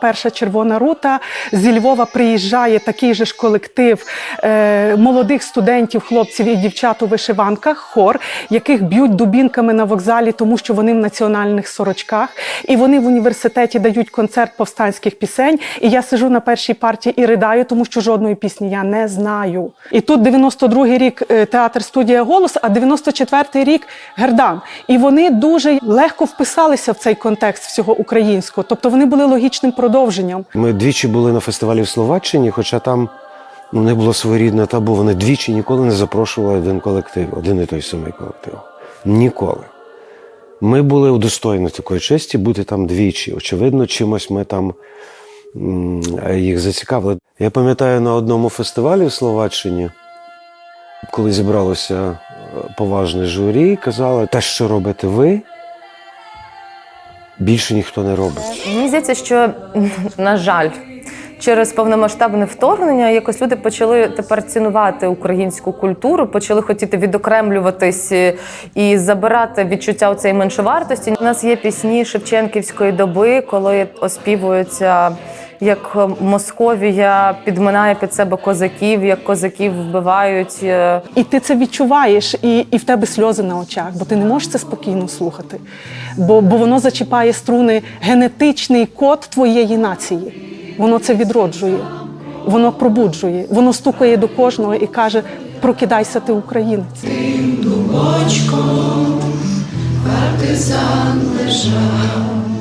Перша червона рута зі Львова приїжджає такий же ж колектив е, молодих студентів, хлопців і дівчат у вишиванках, хор, яких б'ють дубінками на вокзалі, тому що вони в національних сорочках. І вони в університеті дають концерт повстанських пісень. І я сижу на першій партії і ридаю, тому що жодної пісні я не знаю. І тут 92-й рік е, театр студія голос, а 94-й рік Гердан. І вони дуже легко вписалися в цей контекст всього українського. Тобто вони були логічним продовженням. Ми двічі були на фестивалі в Словаччині, хоча там ну, не було своєрідне табу. Вони двічі ніколи не запрошували один колектив, один і той самий колектив. Ніколи. Ми були удостоєні такої честі бути там двічі. Очевидно, чимось ми там їх зацікавили. Я пам'ятаю на одному фестивалі в Словаччині, коли зібралося е, поважне журі, казали, те, що робите ви, більше ніхто не робить. Мені здається, що на жаль, через повномасштабне вторгнення якось люди почали тепер цінувати українську культуру, почали хотіти відокремлюватись е, і забирати відчуття цієї меншовартості. У нас є пісні Шевченківської доби, коли оспівуються. Як Московія підминає під себе козаків, як козаків вбивають. е, І ти це відчуваєш, і, і в тебе сльози на очах, бо ти не можеш це спокійно слухати. Бо, бо воно зачіпає струни генетичний код твоєї нації. Воно це відроджує, воно пробуджує, воно стукає до кожного і каже: прокидайся, ти українець. Тим Бочком партизан лежав,